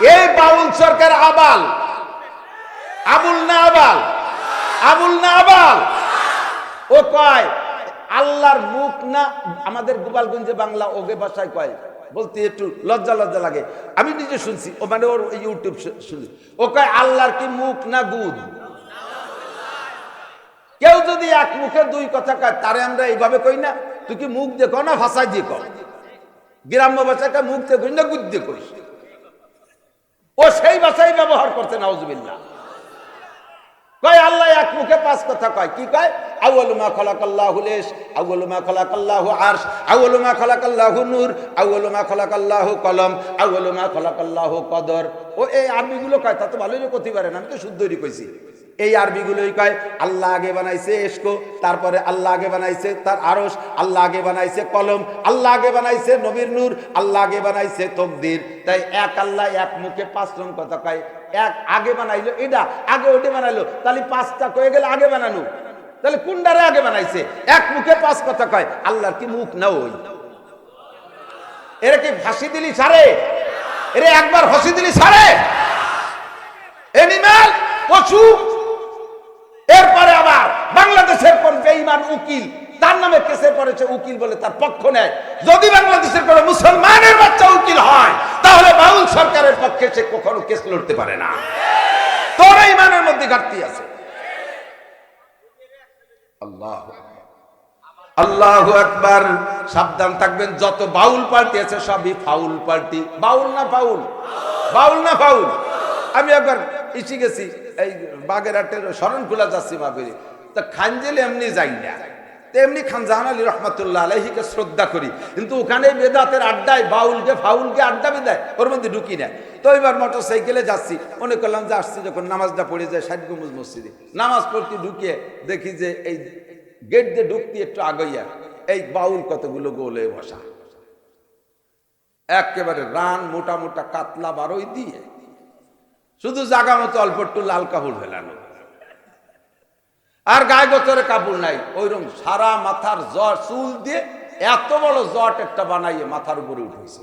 এই বাউল সরকার আবাল। আবুল না আবাল? আবুল না আবাল? ও কয়, আল্লাহর মুখ না, আমাদের গোপালগঞ্জে বাংলা ওগে ভাষায় কয়। বলতে একটু লজ্জা লজ্জা লাগে। আমি নিজে শুনছি, ও মানে ওর ইউটিউব শু- শুনি ও কয়, আল্লাহর কি মুখ না গুদ কেউ যদি এক মুখে দুই কথা কয়, তারে আমরা এইভাবে কই না? তুই কি মুখ দেখো না, ভাষায় দিয়ে কর গ্রাম্য ভাষাকে মুখ কই না গুদ দিয়ে কইস? ও সেই ভাষাই ব্যবহার করছে নাউজবিল্লা কয়, আল্লাহ এক মুখে পাঁচ কথা কয়। কি কয়? আউলুমা খালাকাল্লাহু লেশ, আউয়ালু মা খালাকাল্লাহু আরশ, আউয়ালু মা খালাকাল্লাহু নূর আউলুমা খালাকাল্লাহু কলম আউলুমা খালাকাল্লাহু কদর। ও এই আর্মিগুলো কয়, তা তো ভালোই করতে পারেন আমি তো শুদ্ধরই কইছি। এই আরবিগুলোই কয়, আল্লাহ আগে বানাইছে এসকো তারপরে আল্লাহ আগে বানাইছে তার আরস আল্লাহ আগে বানাইছে কলম, আল্লাহ আগে বানাইছে নবীর নূর, আল্লাহ আগে বানাইছে তকদির। তাই এক আল্লাহ, এক মুখে পাঁচ রং কথা কয়, এক আগে বানাইলো, এটা আগে ওটা বানাইলো, তাহলে পাঁচটা কয়ে গেলে আগে বানানো। তাহলে কুন্ডারে আগে বানাইছে? এক মুখে পাঁচ কথা কয়, আল্লাহর কি মুখ না ওই? এরা কি ফাঁসি দিলি সারে এরে একবার ফাঁসি দিলি সারে এনিম্যাল পশু এরপরে আবার বাংলাদেশের কোন বেঈমান উকিল। তার নামে কেসে পড়েছে উকিল বলে তার পক্ষ নেয় যদি বাংলাদেশের কোন মুসলমানের বাচ্চা উকিল হয়, তাহলে বাউল সরকারের পক্ষে সে কখনো কেস লড়তে পারে না। তোর ইমানের মধ্যে ঘাটতি আছে। আল্লাহ আল্লাহ আকবার। সাবধান থাকবেন, যত বাউল পার্টি আছে সবই ফাউল পার্টি বাউল না ফাউল? বাউল না ফাউল? আমি একবার ইসি গেছি, এই বাগেরহাটের শরণখোলা যাচ্ছি মাবিরি তা খানজেলে এমনি যাই না। তেমনি খান জাহান আলী রহমতুল্লাহ আলহিকে শ্রদ্ধা করি। কিন্তু ওখানে বেদাতের আড্ডায় বাউলকে, ফাউলকে আড্ডা বেদায় ওর মধ্যে ঢুকি না। তো এবার মোটর সাইকেলে যাচ্ছি, মনে করলাম যে আসছি যখন নামাজটা পড়ে যায় ষাট গম্বুজ মসজিদে। নামাজ পড়তে ঢুকিয়ে দেখি যে এই গেট দিয়ে ঢুকতে একটু আগইয়া এই বাউল কতগুলো গোলে বসা। একেবারে রান মোটা মোটা, কাতলা বারোই দিয়ে। শুধু জাগা মতো অল্প একটু লাল কাপড় ফেলানো। আর গায়ে গোচরে কাপড় নাই। ওইরকম সারা মাথার জ্বর, চুল দিয়ে এত বড় জট একটা বানাইয়ে মাথার উপরে উঠেছে।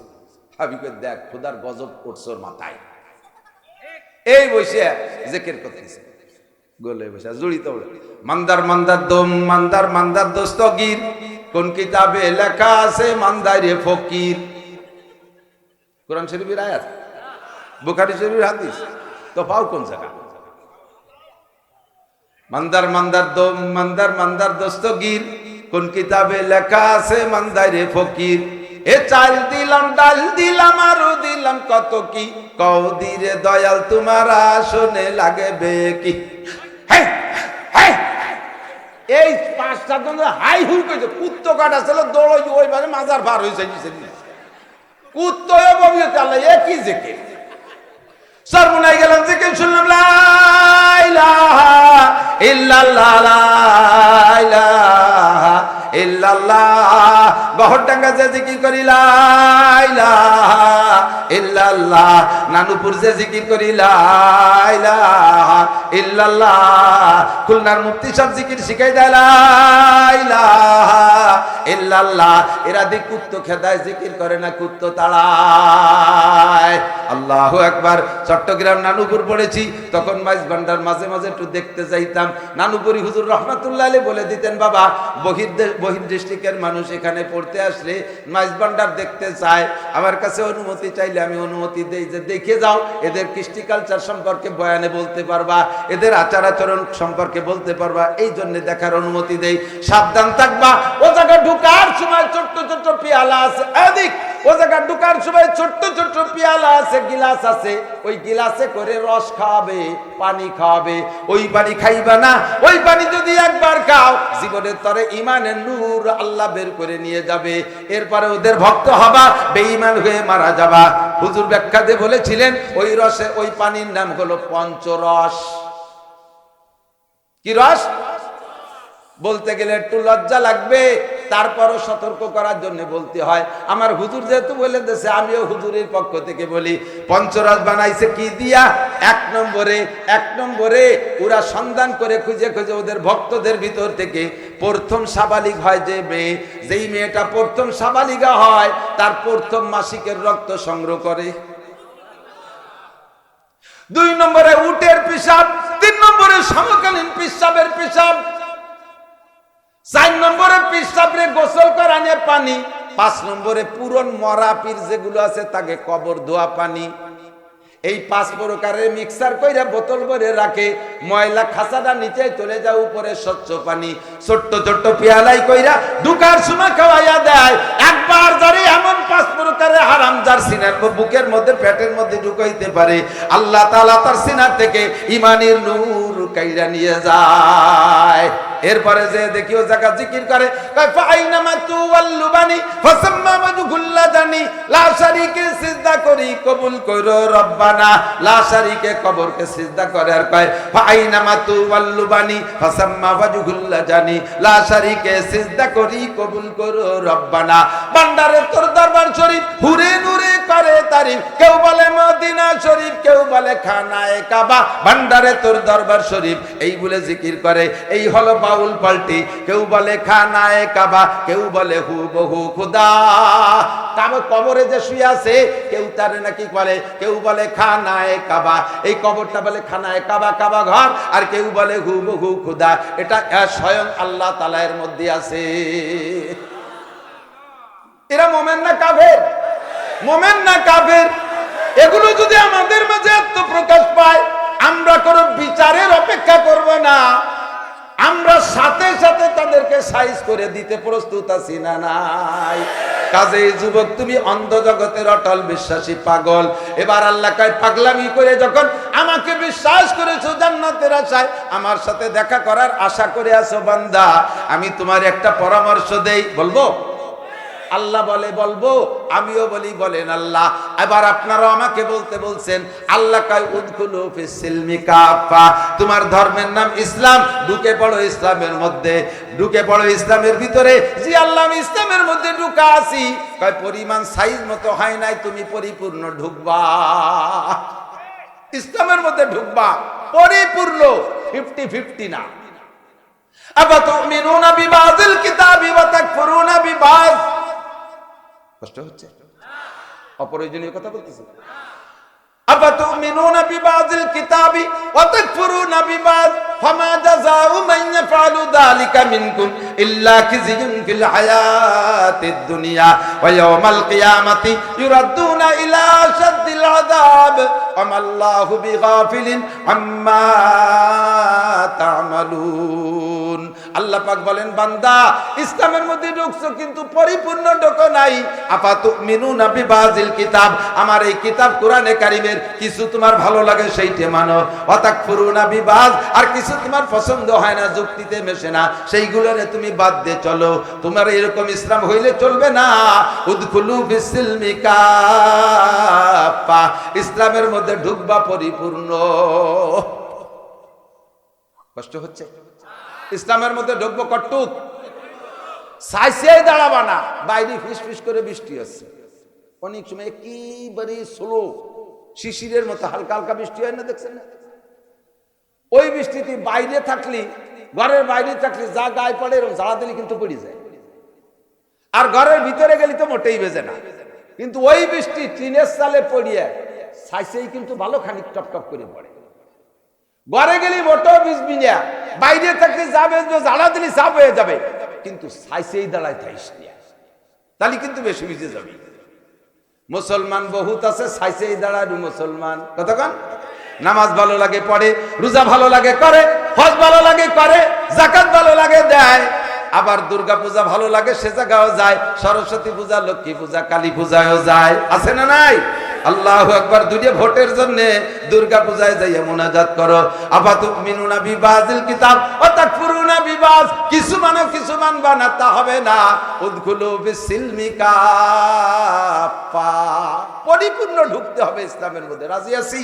ভাবিকে দেখ, খোদার গজব করছে মাথায়। এই বসে জেকের করতেছে। গোলে বসে জড়িত মান্দার মান্দার দম, মান্দার মান্দার দস্তগীর, কোন কিতাবে লেখা আছে মান্দারে ফকির? কোরআন শরীফের আয়াত? বুখারি শরীফের হাদিস? তো পাও কোন জায়গা মান্দার মান্দার মান্দার মান্দার দস্তগীর কোন কিতাবে লেখা আছে মান্দারে ফকির। এ চাল দিলাম ডাল দিলাম আরও দিলাম কত কি? কৌদিরে দয়াল তোমার আসনে লাগবে কি? হ্যাঁ, হ্যাঁ। এই পাঁচটা হাই হুই কইছে কুত্তো কাটা ছিল দৌড় ওই মানে মাজার ভার হয়েছে কুত্তো ববিয়তে আল্লাহ একই জেকে সর্বনাই গেলাম থেকে শুনলাম লা ইল্লাল্লাহ। গহরডাঙ্গা যে জিকির করি লা ইলাহা ইল্লাল্লাহ। জিকির করি ইল্লাল্লাহ। খুলনার জিকির শিখাই দেয় ইল্লাল্লাহ। এরা খেদায়, জিকির করে না তাড়ায়। চট্টগ্রাম নানুপুর পড়েছি, তখন মাইজ ভান্ডার মাঝে মাঝে একটু দেখতে যাইতাম। নানুপুরি হুজুর রহমাতুল্লাহ আলী বলে দিতেন, বাবা, বহির বহির ডিস্ট্রিক্টের মানুষ এখানে পড়তে আসলে মাইজ ভান্ডার দেখতে চায়। আমার কাছে অনুমতি চাইলে আমি অনুমতি দেই যে দেখে যাও, এদের কৃষ্টি কালচার সম্পর্কে বয়ানে বলতে পারবা, এদের আচার আচরণ সম্পর্কে বলতে পারবা এই জন্য দেখার অনুমতি দেই। সাবধান থাকবা। ও জায়গা ঢুকার সময় ছোট্ট ছোট্ট পেয়ালা আছে। এদিক। ও জায়গা ঢুকার সময় ছোট্ট ছোট্ট পেয়ালা আছে, গিলাস আছে। ওই গিলাসে করে রস খাওয়াবে, পানি খাওয়াবে। ওই পানি খাইবা না, ওই পানি যদি একবার খাও, জীবনের তরে ইমানের নূর আল্লাহ বের করে নিয়ে যাবে। এরপরে ওদের ভক্ত হবা, বেঈমান হয়ে মারা যাবা। হুজুর ব্যাখ্যা ব্যাখ্যাতে বলেছিলেন, ওই রসে ওই পানির নাম হলো পঞ্চরস। কি রস? বলতে গেলে একটু লজ্জা লাগবে, তারপরও সতর্ক করার জন্য বলতে হয়। আমার হুজুর যেহেতু বলে দিয়েছে, আমিও হুজুরের পক্ষ থেকে বলি পঞ্চরস বানাইছে কি দিয়া? এক নম্বরে এক নম্বরে ওরা সন্ধান করে খুঁজে খুঁজে ওদের ভক্তদের ভিতর থেকে প্রথম সাবালিক হয় যে মেয়ে। যেই মেয়েটা প্রথম সাবালিকা হয়, তার প্রথম মাসিকের রক্ত সংগ্রহ করে। দুই নম্বরে উটের পিসাব, তিন নম্বরে সমকালীন পিসাবের পিসাব চার নম্বরে পিসাবরে গোসল করানে পানি, পাঁচ নম্বরে পুরন মরা পীর যেগুলো আছে তাকে কবর ধোয়া পানি। এই পাঁচ প্রকারের মিক্সার কইরা বোতল ভরে রাখে, ময়লা খাসাটা নিচে চলে যায় উপরে স্বচ্ছ পানি। ছোট্ট ছোট্ট পেয়ালাই কইরা দুকার সময় খাওয়াইয়া দেয়। একবার যারে এমন পাঁচ প্রকারের হারাম, যার সিনার বুকের মধ্যে পেটের মধ্যে ঢুকাইতে পারে, আল্লাহ তালা তার সিনার থেকে ইমানের নূর কাইরা নিয়ে যায়। এরপরে যে দেখিও জায়গা জিকির করে ফাইনামা ওয়াজহুল্লা জানি লা শারীকে সিজদা করি, কবুল কইরো রব্বানা। লা শারীকে কবরকে সিজদা করে আর কয় ফাইনামা তুওয়াল্লুবানি ফাসাম্মা ওয়াজহুল্লা জানি লা শারীকে সিজদা করি, কবুল করো রব্বানা। বান্দারে, তোর দরবার শরীফ হুরে নুরে করে তারিফ। কেউ বলে মদিনা শরীফ, কেউ বলে খানায়ে কাবা। ভান্ডারে তোর দরবার শরীফ এই বলে জিকির করে, এই হলো বাউল পাল্টি। কেউ বলে খানায়ে কাবা, কেউ বলে হু বহু খুদা। কাবা কবরে যে শুয়ে আছে, কেউ তারে নাকি বলে, কেউ বলে খানায়ে কাবা। এই কবরটা বলে খানায়ে কাবা কাবা ঘর, আর কেউ বলে হু বহু খুদা। এটা স্বয়ং আল্লাহ তালা এর মধ্যে আছে। এরা মোমেন না কাফের? মোমেন না কাফের? এগুলো যদি আমাদের মাঝে আত্মপ্রকাশ পায়, আমরা কোন বিচারের অপেক্ষা করব না। আমরা সাথে সাথে তাদেরকে সাইজ করে দিতে প্রস্তুত আছি না, নাই। কাজে যুবক, তুমি অন্ধ জগতের অটল বিশ্বাসী পাগল। এবার আল্লাহ কয়, পাগলামি করে যখন আমাকে বিশ্বাস করেছ জান্নাতের আশায়, আমার সাথে দেখা করার আশা করে আছো বান্দা। আমি তোমার একটা পরামর্শ দেই, বলব? আল্লাহ বলে, বলব, আমিও বলি, বলেন আল্লাহ। এবার আপনারাও আমাকে বলতে বলছেন, আল্লাহ কয় ফিসিলমি কাফা তোমার ধর্মের নাম ইসলাম, ঢুকে পড়ো ইসলামের মধ্যে। ঢুকে পড়ো ইসলামের ভিতরে। জি আল্লাহ ইসলামের মধ্যে ঢুকা আছি। কয়, পরিমাণ সাইজ মতো হয় নাই, তুমি পরিপূর্ণ ঢুকবা। ইসলামের মধ্যে ঢুকবা। পরিপূর্ণ, ফিফটি ফিফটি না। আফাতুমিনুনা বিবাযিল কিতাবি ওয়া তাকফুরুনা বিবায কষ্ট হচ্ছে অপ্রয়োজনীয় কথা বলতেছি أفتؤمنون ببعض الكتاب وتكفرون ببعض فما جزاء من يفعل ذلك منكم ইল্লা খিজিউন ফিল হায়াতিদ দুনিয়া ওয়া কিয়ামাতি ইলা শাদ্দিল আযাব। আল্লাহু বিগাফিলিন আম্মা তা'মালুন। আল্লাহ পাক বলেন, বান্দা, ইসলামের মধ্যে ঢুকছো, কিন্তু পরিপূর্ণ ঢোকো নাই। আপাতু মিনুনা বিবাজিল কিতাব। আমার এই কিতাব কোরআনে কারিমের কিছু তোমার ভালো লাগে সেইটে মানো। অতাক ফুরুনা বিবাজ। আর কিছু তোমার পছন্দ হয় না, যুক্তিতে মেশে না। সেইগুলোরে তুমি বাদ দিয়ে চলো। তোমার এরকম ইসলাম হইলে চলবে না। উদখুলু বিসিলমি কাফা ইসলামের মধ্যে ঢুকবা পরিপূর্ণ। কষ্ট হচ্ছে? ইসলামের মধ্যে ঢুকবো কটুক সাইসে দাঁড়াবা না। বাইরে ফিস ফিস করে বৃষ্টি হচ্ছে। অনেক সময় একেবারে স্লো। শিশিরের মতো হালকা হালকা বৃষ্টি হয় না, দেখছেন না? ওই বৃষ্টিতে বাইরে থাকলি ঘরের বাইরে থাকলে যা গায়ে পড়ে এরকম জ্বালা দিলে কিন্তু পড়ে যায়। আর ঘরের ভিতরে গেলে তো মোটেই বেজে না। কিন্তু ওই বৃষ্টি টিনের সালে পড়িয়ে সাইসেই কিন্তু ভালো খানিক টপ টপ করে পড়ে। ঘরে গেলি মোটো বিজবি না। বাইরে থাকলে যাবে জ্বালা দিলে সাপ হয়ে যাবে। কিন্তু সাইসেই দাঁড়ায় থাইস তাহলে কিন্তু বেশি ভিজে যাবে। মুসলমান বহুত আছে সাইসেই দাঁড়ায়, মুসলমান। কতক্ষণ নামাজ ভালো লাগে, পড়ে। রোজা ভালো লাগে, করে। হজ ভালো লাগে করে জাকাত ভালো লাগে দেয়। আবার দুর্গা পূজা ভালো লাগে, সে জায়গাও যায়। সরস্বতী পূজা, লক্ষ্মী পূজা, কালী পূজায়ও যায়। আছে না নাই? আল্লাহ একবার দুটো ভোটের জন্য দুর্গা পূজায় যাইয়া মোনাজাত করো। আপাতু মিনুনা বিবাজিল কিতাব ও তাকফুরুনা বিবাজ। কিছু মানো কিছু মানবা না, তা হবে না। বিসিলমি পরিপূর্ণ ঢুকতে হবে ইসলামের মধ্যে। রাজি আছি?